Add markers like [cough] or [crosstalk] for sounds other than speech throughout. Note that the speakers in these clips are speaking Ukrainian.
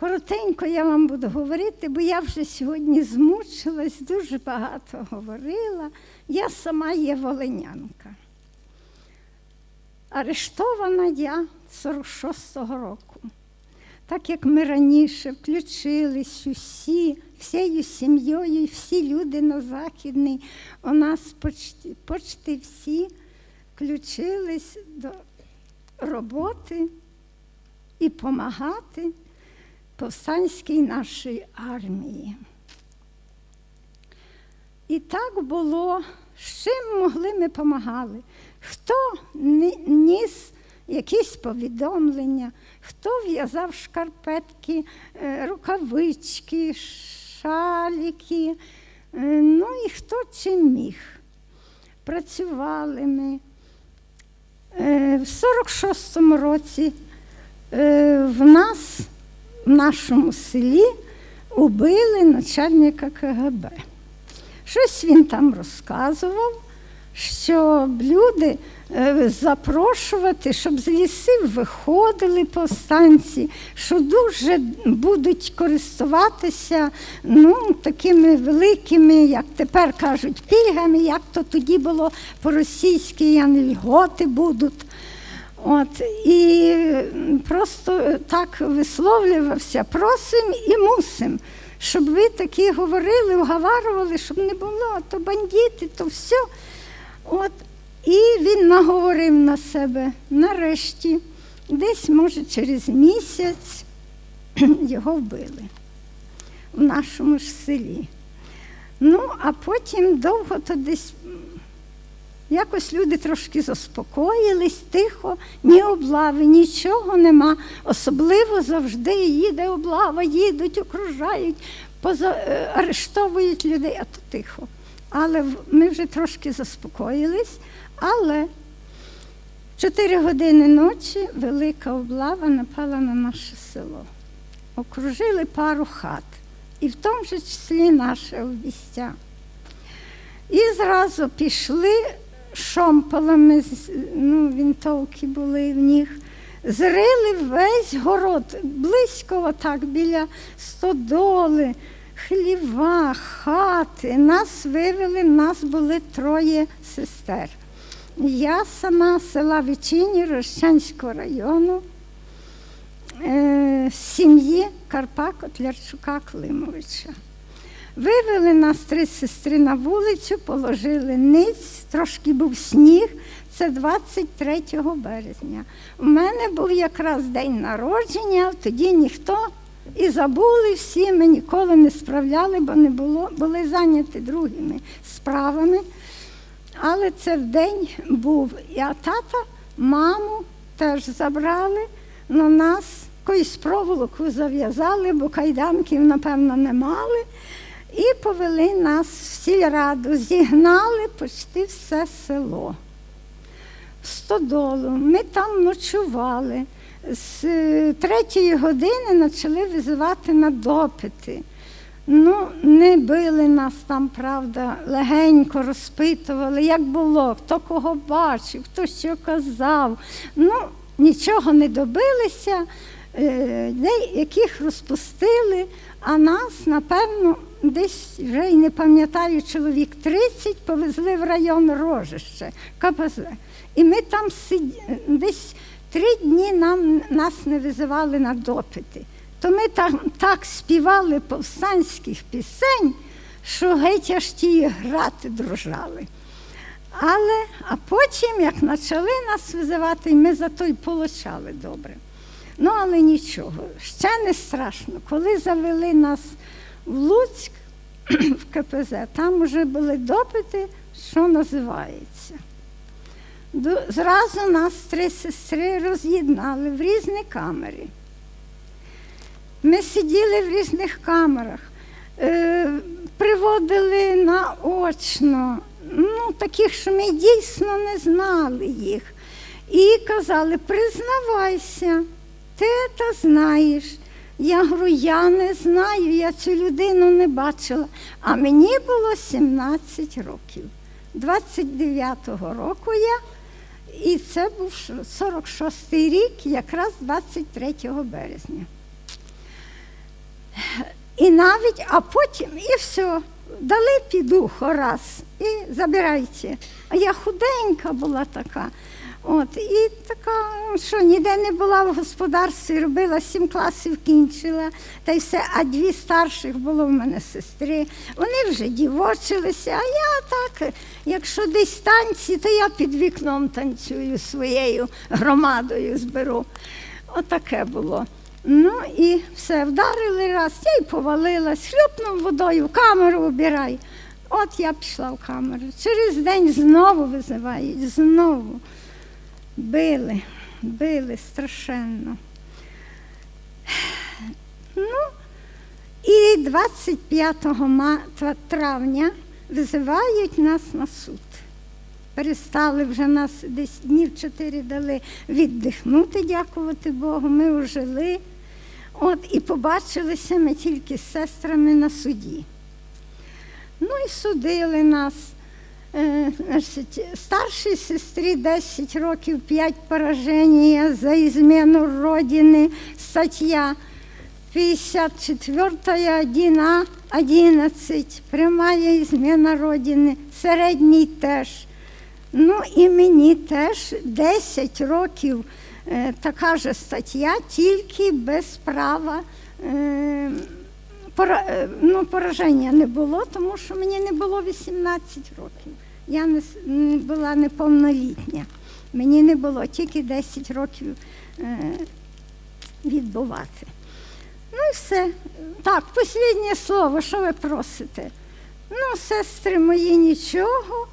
Коротенько я вам буду говорити, бо я вже сьогодні змучилась, дуже багато говорила. Я сама є волинянка. Арештована я 46-го року. Так як ми раніше включились усі, всією сім'єю, всі люди на Західний, у нас почти, почти всі включились до роботи і допомагати повстанській нашій армії. І так було, з чим могли ми допомагали. Хто ніс якісь повідомлення, хто в'язав шкарпетки, е, рукавички, шаліки, е, ну і хто чим міг. Працювали ми. Е, В 46-му році в нас, в нашому селі, убили начальника КГБ. Щось він там розказував, щоб люди е, запрошувати, щоб з лісів виходили повстанці, що дуже будуть користуватися ну, такими великими, як тепер кажуть, пільгами, як то тоді було по-російськи, я не льготи будуть. От, і просто так висловлювався, просим і мусим, щоб ви такі говорили, уговарювали, щоб не було, то бандити, то все. От, і він наговорив на себе нарешті, десь, може, через місяць [clears throat] його вбили в нашому ж селі. Ну, а потім довго то десь Якось люди трошки заспокоїлись, тихо, ні облави, нічого нема. Особливо завжди їде облава, їдуть, окружають, е, арештовують людей, а то тихо. Але ми вже трошки заспокоїлись, але 4 години ночі велика облава напала на наше село. Окружили пару хат, і в тому же числі наше обістя. І зразу пішли шомполами, ну, вінтовки були в них, зрили весь город, близько отак, біля стодоли, хліва, хати. Нас вивели, нас були троє сестер. Я сама села Вичині Рощанського району, е, сім'ї Карпа Котлярчука Климовича. Вивели нас три сестри на вулицю, положили ниць, трошки був сніг. Це 23 березня. У мене був якраз день народження, тоді ніхто і забули всі, ми ніколи не справляли, бо не було, були зайняті другими справами. Але це в день був. А тата, маму теж забрали на нас, якусь проволоку зав'язали, бо кайданків, напевно, не мали. І повели нас в сільраду, зігнали почти все село. Стодолу. Ми там ночували. З е, третьої години почали визивати на допити. Ну, не били нас там, правда, легенько розпитували, як було, хто кого бачив, хто що казав. Ну, нічого не добилися, е, деяких розпустили, а нас, напевно, десь вже й не пам'ятаю, чоловік 30 повезли в район Рожище, КПЗ. І ми там сид... десь три дні нам, нас не визивали на допити. То ми там так співали повстанських пісень, що геть аж ті грати дружали. Але, а потім, як почали нас визивати, ми зато й получали добре. Ну, але нічого, ще не страшно. Коли завели нас в Луцьк, [clears throat] в КПЗ, там вже були допити, що називається. Зразу нас три сестри роз'єднали в різні камери. Ми сиділи в різних камерах, е, приводили наочно, ну, таких, що ми дійсно не знали їх. І казали, признавайся, ти це знаєш. Я говорю, я не знаю, я цю людину не бачила. А мені було 17 років. 29-го року я, і це був 46-й рік, якраз 23 березня. І навіть, а потім і все, дали підуху раз і забирайте. А я худенька була така. От, і така, що ніде не була в господарстві, робила сім класів, кінчила, та й все. А дві старших було в мене сестри. Вони вже дівочилися, а я так, якщо десь танці, то я під вікном танцюю своєю громадою зберу. Отаке було. Ну і все, вдарили раз, я й повалилась, хлюпнув водою, камеру обирай. От я пішла в камеру. Через день знову визивають, знову. Били, били страшенно. Ну, і 25 травня визивають нас на суд. Перестали вже нас десь днів чотири дали віддихнути, дякувати Богу. Ми ожили. От і побачилися ми тільки з сестрами на суді. Ну і судили нас. Е, старшій сестрі 10 років 5 пораження за ізмену Родини, стаття 54 1А 11, прямая ізмена Родини, середній теж. Ну і мені теж 10 років е, така же стаття, тільки без права. Е, ну, пораження не було, тому що мені не було 18 років. Я не, була неповнолітня. Мені не було тільки 10 років е, відбувати. Ну і все. Так, останнє слово, що ви просите? Ну, сестри мої, нічого.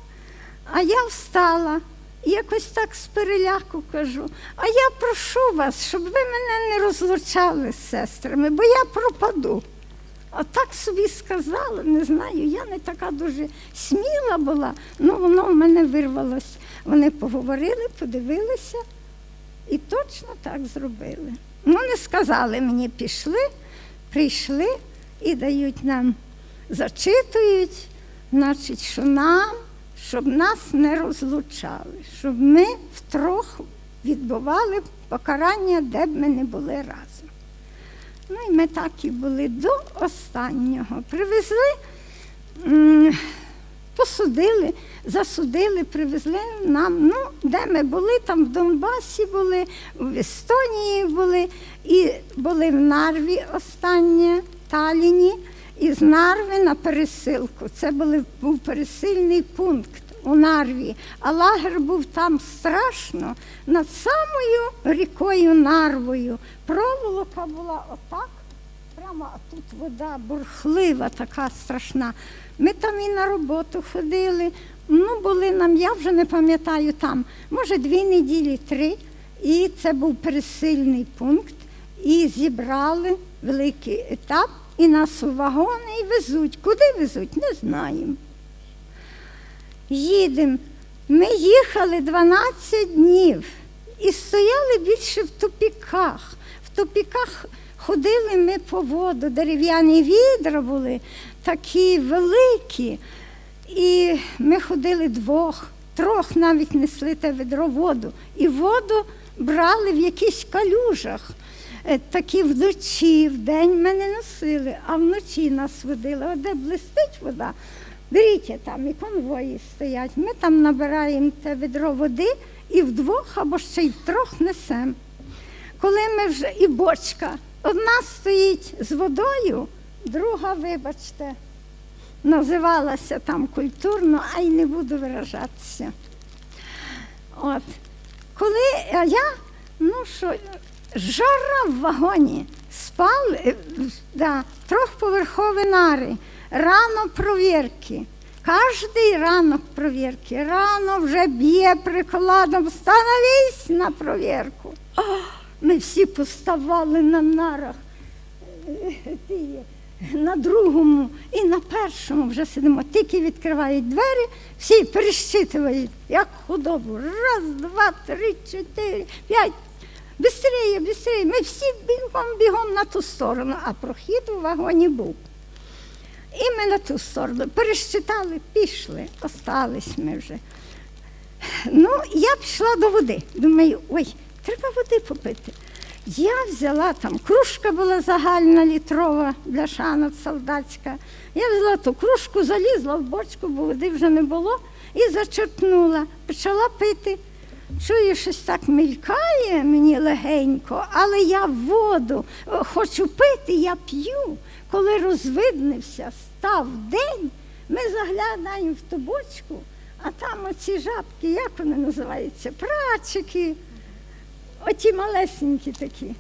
А я встала якось так з переляку кажу, а я прошу вас, щоб ви мене не розлучали з сестрами, бо я пропаду. А так собі сказала, не знаю, я не така дуже сміла була, ну воно в мене вирвалось. Вони поговорили, подивилися і точно так зробили. Ну, не сказали мені, пішли, прийшли і дають нам, зачитують, значить, що нам, щоб нас не розлучали, щоб ми втрох відбували покарання, де б ми не були разом. Ну і ми так і були до останнього. Привезли, посудили, засудили, привезли нам, ну, де ми були, там в Донбасі були, в Естонії були, і були в Нарві останнє, Таліні, і з Нарви на пересилку. Це був пересильний пункт у Нарві, а лагер був там страшно, над самою рікою Нарвою. Проволока була отак, прямо а тут вода бурхлива, така страшна. Ми там і на роботу ходили. Ну, були нам, я вже не пам'ятаю там, може, дві неділі, три. І це був пересильний пункт. І зібрали великий етап, і нас у вагони і везуть. Куди везуть, не знаємо. Їдемо. Ми їхали 12 днів і стояли більше в тупіках. В тупіках ходили ми по воду, дерев'яні відра були такі великі. І ми ходили двох, трьох навіть несли те відро воду. І воду брали в якихось калюжах. Е, Такі вночі, вдень ми не носили, а вночі нас водили. От де блистить вода, беріть там, і конвої стоять. Ми там набираємо те відро води і вдвох або ще й втрьох несемо. Коли ми вже і бочка, одна стоїть з водою, друга, вибачте, називалася там культурно, а й не буду виражатися. От. Коли а я, ну що, жара в вагоні, спали, е, да, трьохповерхові нари, рано провірки. Кожний ранок провірки. Рано вже б'є прикладом, становись на провірку. О, Ми всі поставали на нарах. на другому і на першому вже сидимо. Тільки відкривають двері, всі перещитують, як худобу. Раз, два, три, чотири, п'ять. Бистріє, бистріє. Ми всі бігом, бігом на ту сторону, а прохід у вагоні був. І ми на ту сторону пересчитали, пішли, остались ми вже. Ну, я пішла до води. Думаю, ой, треба води попити. Я взяла там, кружка була загальна літрова бляшана солдатська. Я взяла ту кружку, залізла в бочку, бо води вже не було, і зачерпнула, почала пити. Чую, щось так мелькає мені легенько, але я воду е, хочу пити, я п'ю. Коли розвиднився, став день, ми заглядаємо в ту бочку, а там оці жабки, як вони називаються? Прачики. Оті малесенькі такі,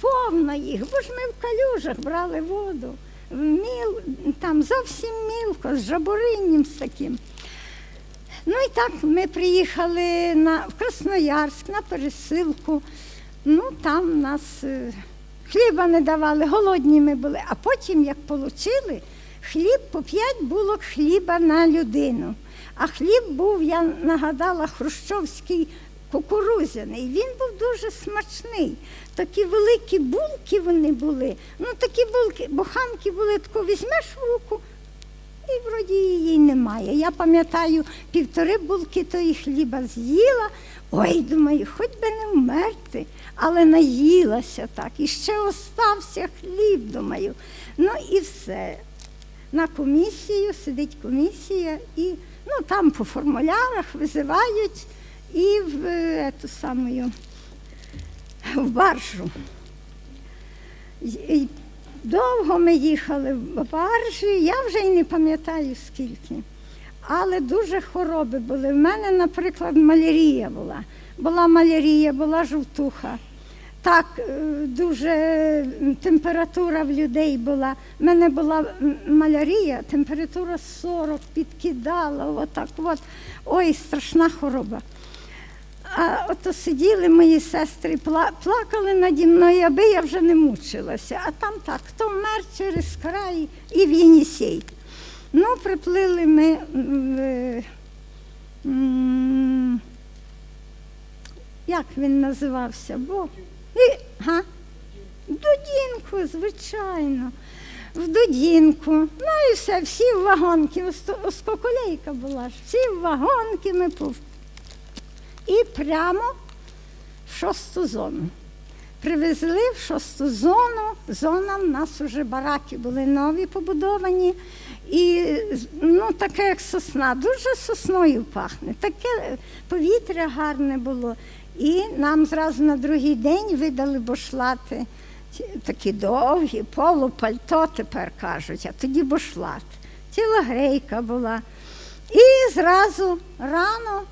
повно їх, бо ж ми в калюжах брали воду, міл, там зовсім мілко, з жабуринням з таким. Ну і так ми приїхали на, в Красноярськ на пересилку. Ну там нас е, хліба не давали, голодні ми були. А потім, як отримали, хліб по 5 булок хліба на людину. А хліб був, я нагадала, хрущовський кукурузяний. Він був дуже смачний. Такі великі булки вони були. Ну такі булки, буханки були, тако візьмеш в руку, і вроді її немає. Я пам'ятаю, півтори булки тої хліба з'їла. Ой, думаю, хоч би не вмерти, але наїлася так. І ще остався хліб, думаю. Ну і все. На комісію сидить комісія, і ну, там по формулярах визивають і в е, ту самою в баржу. Довго ми їхали в баржі, я вже й не пам'ятаю скільки. Але дуже хвороби були. В мене, наприклад, малярія була. Була малярія, була жовтуха. Так, е, дуже температура в людей була. В мене була малярія, температура 40, підкидала, отак от. Ой, страшна хвороба. А ото сиділи мої сестри, пла- плакали наді мною, аби я вже не мучилася. А там так, хто вмер через край і в Єнісей. Ну, приплили ми в, як він називався? Бо, і, га? Дудінку, звичайно. В Дудінку. Ну і все, всі в вагонки. Оскоколейка була ж. Всі в вагонки ми пов- і прямо в шосту зону. Привезли в шосту зону. Зона в нас вже бараки були нові побудовані. І ну, таке, як сосна, дуже сосною пахне. Таке повітря гарне було. І нам зразу на другий день видали бошлати. Такі довгі, полупальто тепер кажуть, а тоді бошлат. Тілогрейка була. І зразу рано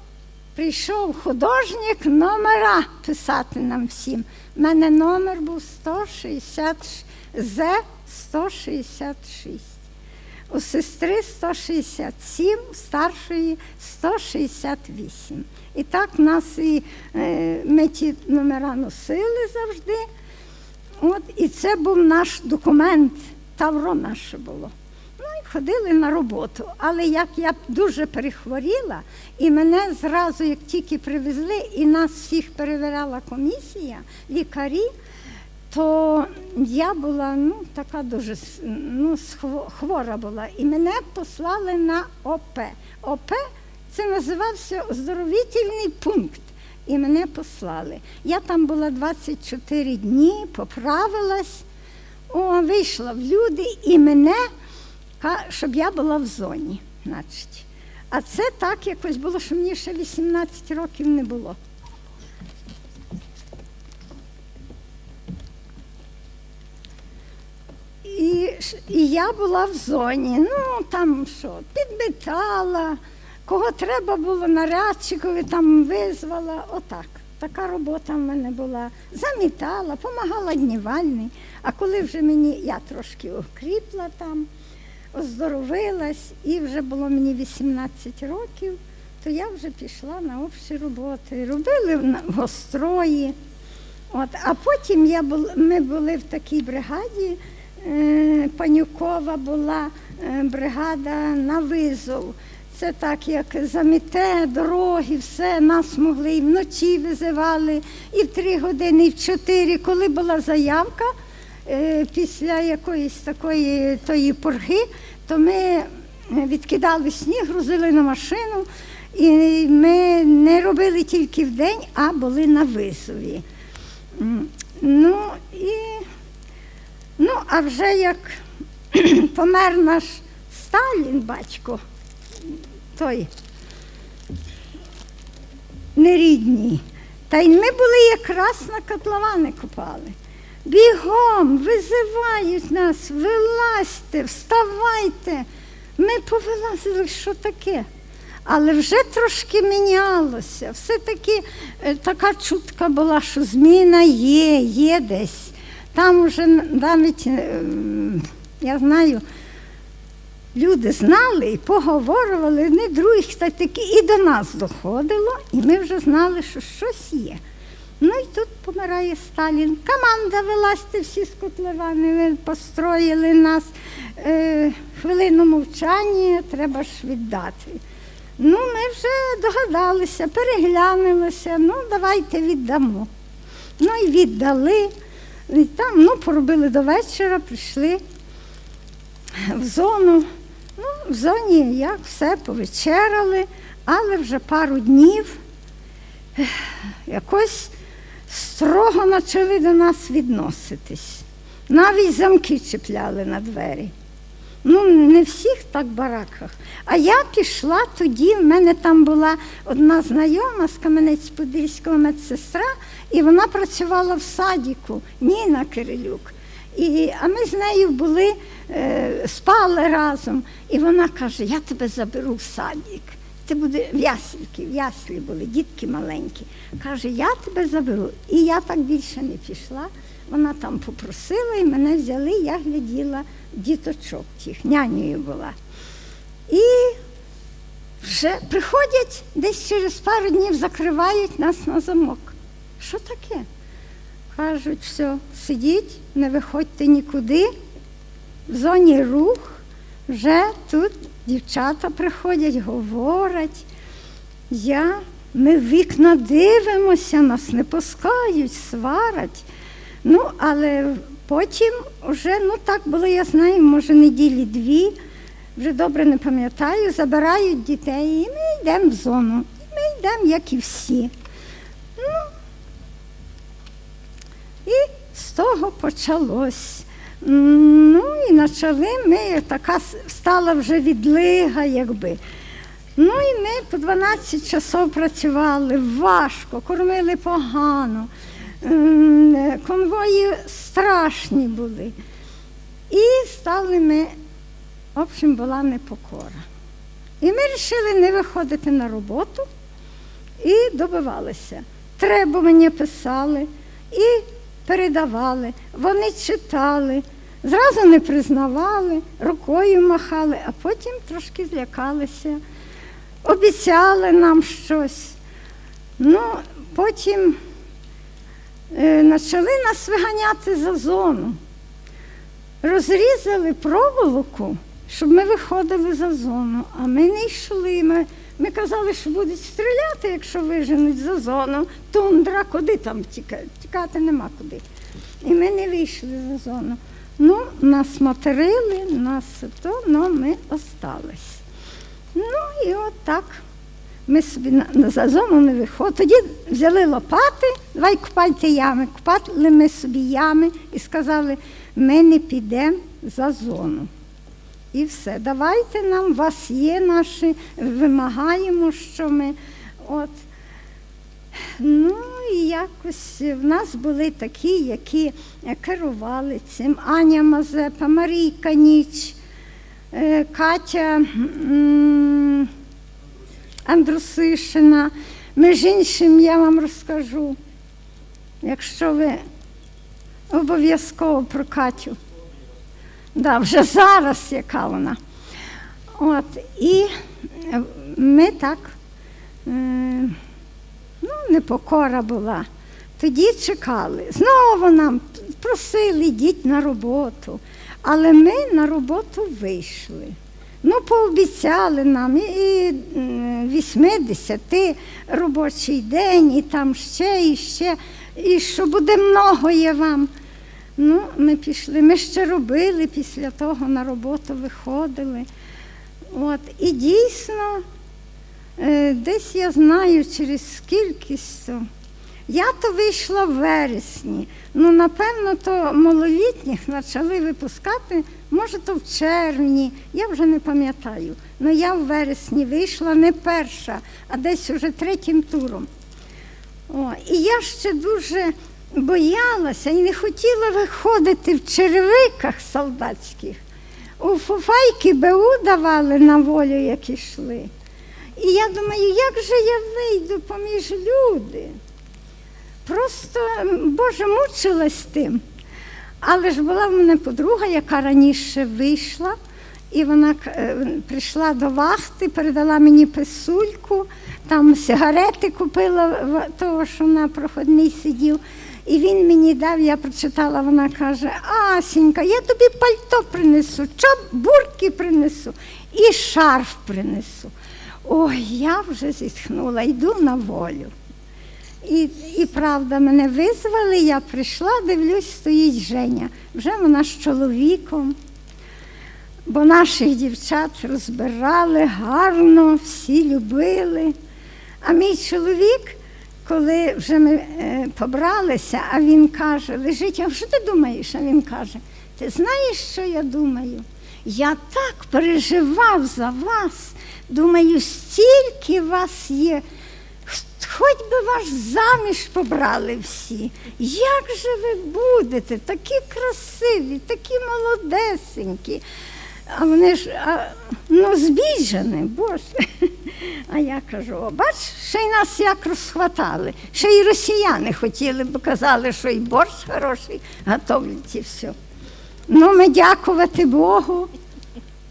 прийшов художник номера писати нам всім. У мене номер був 160, З 166. У сестри 167, у старшої 168. І так нас і е, ми ті номера носили завжди. От, і це був наш документ, тавро наше було. Ходили на роботу. Але як я дуже перехворіла, і мене зразу, як тільки привезли, і нас всіх перевіряла комісія, лікарі, то я була ну, така дуже ну, хвора була. І мене послали на ОП. ОП це називався оздоровительний пункт. І мене послали. Я там була 24 дні, поправилась, о, вийшла в люди, і мене, щоб я була в зоні, значить. А це так якось було, що мені ще 18 років не було. І, і я була в зоні. Ну, там що, підметала, кого треба було нарядчикові там визвала. Отак. Така робота в мене була. Замітала, помагала днівальний. А коли вже мені, я трошки окріпла там, оздоровилась, і вже було мені 18 років, то я вже пішла на общі роботи. Робили в гострої. От, а потім я бул, ми були в такій бригаді, е, Панюкова була е, бригада на визов. Це так, як заміте, дороги, все, нас могли і вночі визивали, і в три години, і в чотири, коли була заявка після якоїсь такої тої порги, то ми відкидали сніг, грузили на машину, і ми не робили тільки в день, а були на визові. Ну і ну, а вже як [clears throat] помер наш Сталін, батько, той нерідній. Та й ми були якраз на котловани копали. Бігом визивають нас, вилазьте, вставайте. Ми повилазили, що таке. Але вже трошки мінялося. Все-таки е, така чутка була, що зміна є, є десь. Там вже навіть, е, я знаю, люди знали і поговорювали не других, та таки і до нас доходило, і ми вже знали, що щось є. Ну і тут помирає Сталін. Команда вилазьте всі з котловани, построїли нас. Е, хвилину мовчання треба ж віддати. Ну, ми вже догадалися, переглянулися, ну давайте віддамо. Ну і віддали. І там ну, поробили до вечора, прийшли в зону. Ну, в зоні як все повечеряли, але вже пару днів якось строго почали до нас відноситись. Навіть замки чіпляли на двері. Ну, не всіх так бараках. А я пішла тоді, в мене там була одна знайома з Кам'янець-Подільського медсестра, і вона працювала в садіку, Ніна Кирилюк. І, а ми з нею були, е, спали разом. І вона каже: Я тебе заберу в садик. Ти буде в ясельки, в яслі були, дітки маленькі. Каже, я тебе заберу. І я так більше не пішла. Вона там попросила і мене взяли, я гляділа діточок тих, нянею була. І вже приходять, десь через пару днів закривають нас на замок. Що таке? Кажуть, все, сидіть, не виходьте нікуди. В зоні рух вже тут дівчата приходять, говорять. Я, ми в вікна дивимося, нас не пускають, сварять. Ну, але потім вже, ну так було, я знаю, може, неділі дві, вже добре не пам'ятаю, забирають дітей, і ми йдемо в зону. І ми йдемо, як і всі. Ну, і з того почалось. Ну і почали ми, така стала вже відлига, якби. Ну і ми по 12 часов працювали важко, кормили погано. Конвої страшні були. І стали ми, в общем, була непокора. І ми вирішили не виходити на роботу і добивалися. Требування писали і передавали. Вони читали, зразу не признавали, рукою махали, а потім трошки злякалися, обіцяли нам щось. Ну, потім е, почали нас виганяти за зону. Розрізали проволоку, щоб ми виходили за зону, а ми не йшли. Ми, ми казали, що будуть стріляти, якщо виженуть за зону. Тундра, куди там тікати? Тікати нема куди. І ми не вийшли за зону. Ну, нас материли, нас то, але ми остались. Ну і от. Ми собі на, на за зону не виходили. Тоді взяли лопати, давай купайте ями. Купали ми собі ями і сказали, ми не підемо за зону. І все. Давайте нам, вас є наші, вимагаємо, що ми. От. Ну і якось в нас були такі, які керували цим. Аня Мазепа, Марійка Ніч, е, Катя Андрусишина. Між іншим я вам розкажу, якщо ви обов'язково про Катю. Да, вже зараз яка вона. От, і е, ми так, е, ну, непокора була. Тоді чекали. Знову нам просили, йдіть на роботу. Але ми на роботу вийшли. Ну, пообіцяли нам і 80 робочий день, і там ще, і ще, і що буде многоє вам. Ну, ми пішли, ми ще робили після того на роботу виходили. От, і дійсно, е, десь я знаю через скількись то Я то вийшла в вересні. Ну, напевно, то малолітніх почали випускати, може, то в червні, я вже не пам'ятаю. Ну я в вересні вийшла не перша, а десь уже третім туром. О, і я ще дуже боялася і не хотіла виходити в черевиках солдатських. У фуфайки БУ давали на волю, як ішли. І я думаю, як же я вийду поміж люди? Просто, Боже, мучилась тим. Але ж була в мене подруга, яка раніше вийшла, і вона е, прийшла до вахти, передала мені писульку, там сигарети купила того, що на проходний сидів. І він мені дав, я прочитала, вона каже: Асінька, я тобі пальто принесу, чоп, бурки принесу і шарф принесу. Ой, я вже зітхнула, йду на волю. І, і правда, мене визвали, я прийшла, дивлюсь, стоїть Женя. Вже вона з чоловіком. Бо наших дівчат розбирали гарно, всі любили. А мій чоловік, коли вже ми е, побралися, а він каже, лежить, а що ти думаєш? А він каже, ти знаєш, що я думаю? Я так переживав за вас. Думаю, стільки вас є. Хоч би вас заміж побрали всі. Як же ви будете? Такі красиві, такі молодесенькі. А вони ж а, ну, збіжені, боже. [laughs] А я кажу, о, бач, ще й нас як розхватали. Ще й росіяни хотіли, бо казали, що і борщ хороший, готовлять і все. Ну, ми дякувати Богу,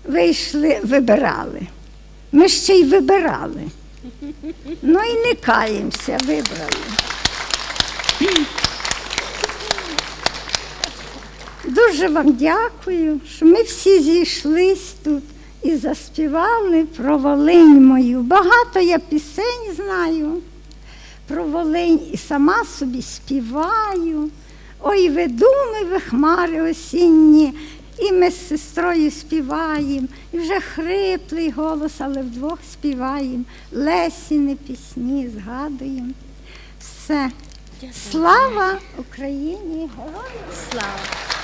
вийшли, вибирали. Ми ще й вибирали. Ну і не каємося, вибрали. Дуже вам дякую, що ми всі зійшлись тут і заспівали про Волинь мою. Багато я пісень знаю про Волинь і сама собі співаю. Ой, ви думи, ви хмари осінні, і ми з сестрою співаємо, і вже хриплий голос, але вдвох співаємо. Лесіни пісні згадуємо. Все. Слава Україні! Героям Слава!